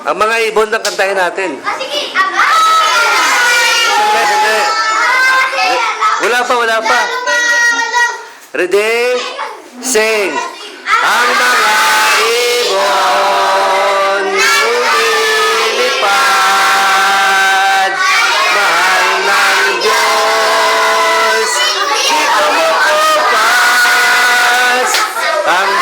Ang mga ibon na kantahin natin. Ah, sige! Aba! Wala pa, wala pa. Ready? Sing! Ang mga ibon lumilipad Mahal ng Diyos Dito mo kupas Ang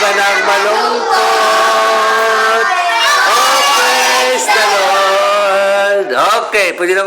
ka ng malungkot. Oh, praise the Lord. Okay, pwede na